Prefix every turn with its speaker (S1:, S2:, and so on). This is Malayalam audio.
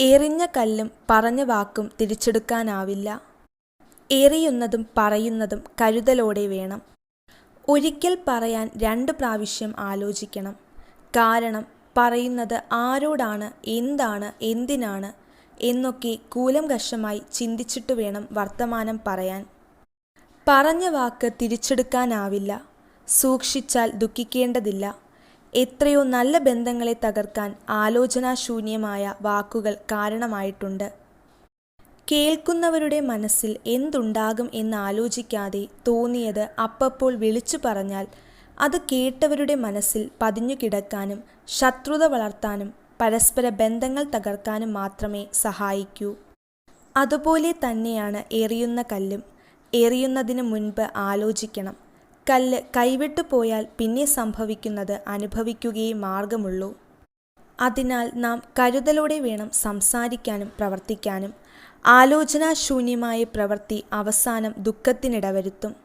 S1: എറിഞ്ഞ കല്ലും പറഞ്ഞ വാക്കും തിരിച്ചെടുക്കാനാവില്ല. എറിയുന്നതും പറയുന്നതും കരുതലോടെ വേണം. ഒരിക്കൽ പറയാൻ രണ്ട് പ്രാവശ്യം ആലോചിക്കണം. കാരണം പറയുന്നത് ആരോടാണ് എന്താണ് എന്തിനാണ് എന്നൊക്കെ കൂലംകഷമായി ചിന്തിച്ചിട്ട് വേണം വർത്തമാനം പറയാൻ. പറഞ്ഞ വാക്ക് തിരിച്ചെടുക്കാനാവില്ല. സൂക്ഷിച്ചാൽ ദുഃഖിക്കേണ്ടതില്ല. എത്രയോ നല്ല ബന്ധങ്ങളെ തകർക്കാൻ ആലോചനാശൂന്യമായ വാക്കുകൾ കാരണമായിട്ടുണ്ട്. കേൾക്കുന്നവരുടെ മനസ്സിൽ എന്തുണ്ടാകും എന്നാലോചിക്കാതെ തോന്നിയത് അപ്പപ്പോൾ വിളിച്ചു പറഞ്ഞാൽ അത് കേട്ടവരുടെ മനസ്സിൽ പതിഞ്ഞു കിടക്കാനും ശത്രുത വളർത്താനും പരസ്പര ബന്ധങ്ങൾ തകർക്കാനും മാത്രമേ സഹായിക്കൂ. അതുപോലെ തന്നെയാണ് എറിയുന്ന കല്ലും. എറിയുന്നതിന് മുൻപ് ആലോചിക്കണം. കല്ല് കൈവിട്ടു പോയാൽ പിന്നെ സംഭവിക്കുന്നത് അനുഭവിക്കുകയേ മാർഗമുള്ളൂ. അതിനാൽ നാം കരുതലോടെ വേണം സംസാരിക്കാനും പ്രവർത്തിക്കാനും. ആലോചനാശൂന്യമായ പ്രവൃത്തി അവസാനം ദുഃഖത്തിനിടവരുത്തും.